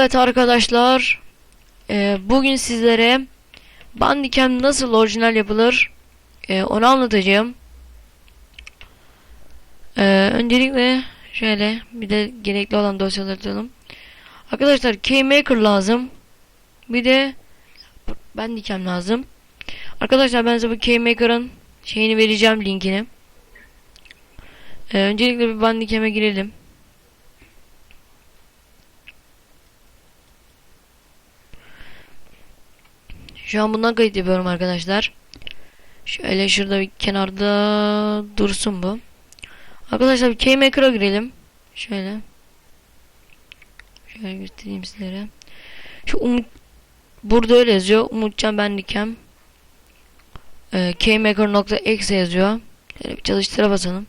Evet arkadaşlar, e, bugün sizlere Bandicam nasıl orijinal yapılır e, onu anlatacağım. E, öncelikle şöyle bir de gerekli olan dosyaları atalım. Arkadaşlar KeyMaker lazım. Bir de Bandicam lazım. Arkadaşlar ben size bu KeyMaker'ın şeyini vereceğim linkini. Öncelikle bir Bandicam'e girelim. Şu an bundan kayıt yapıyorum arkadaşlar. Şöyle şurada bir kenarda dursun bu. Arkadaşlar bir KeyMaker'a girelim. Şöyle. Şöyle göstereyim sizlere. Şu Umut burada öyle yazıyor. Umutcan Bendikem. Ee, kmaker.exe yazıyor. Şöyle bir çalıştıra basalım.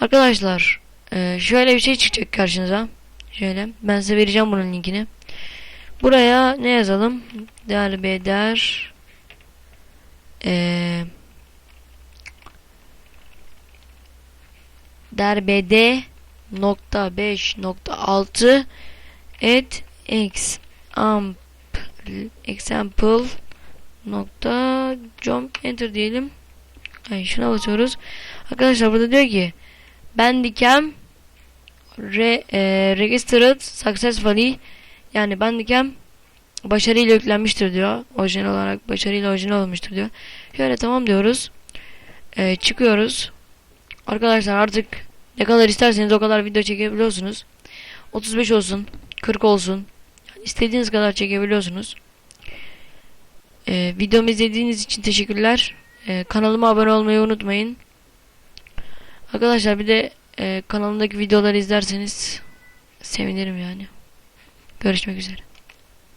Arkadaşlar e, şöyle bir şey çıkacak karşınıza. Şöyle ben size vereceğim bunun linkini. Buraya ne yazalım? Derbeder eee derbede nokta 5 nokta 6 et x example nokta jump enter diyelim. Yani şuna basıyoruz. Arkadaşlar burada diyor ki Bandicam re, e, registered successfully yani Bandicam başarıyla yüklenmiştir diyor. Orijinal olarak başarıyla orijinal olmuştur diyor. Şöyle tamam diyoruz. Ee, çıkıyoruz. Arkadaşlar artık ne kadar isterseniz o kadar video çekebiliyorsunuz. 35 olsun, 40 olsun. Yani istediğiniz kadar çekebiliyorsunuz. Ee, videomu izlediğiniz için teşekkürler. Ee, kanalıma abone olmayı unutmayın. Arkadaşlar bir de e, kanalımdaki videoları izlerseniz sevinirim yani. Görüşmek üzere.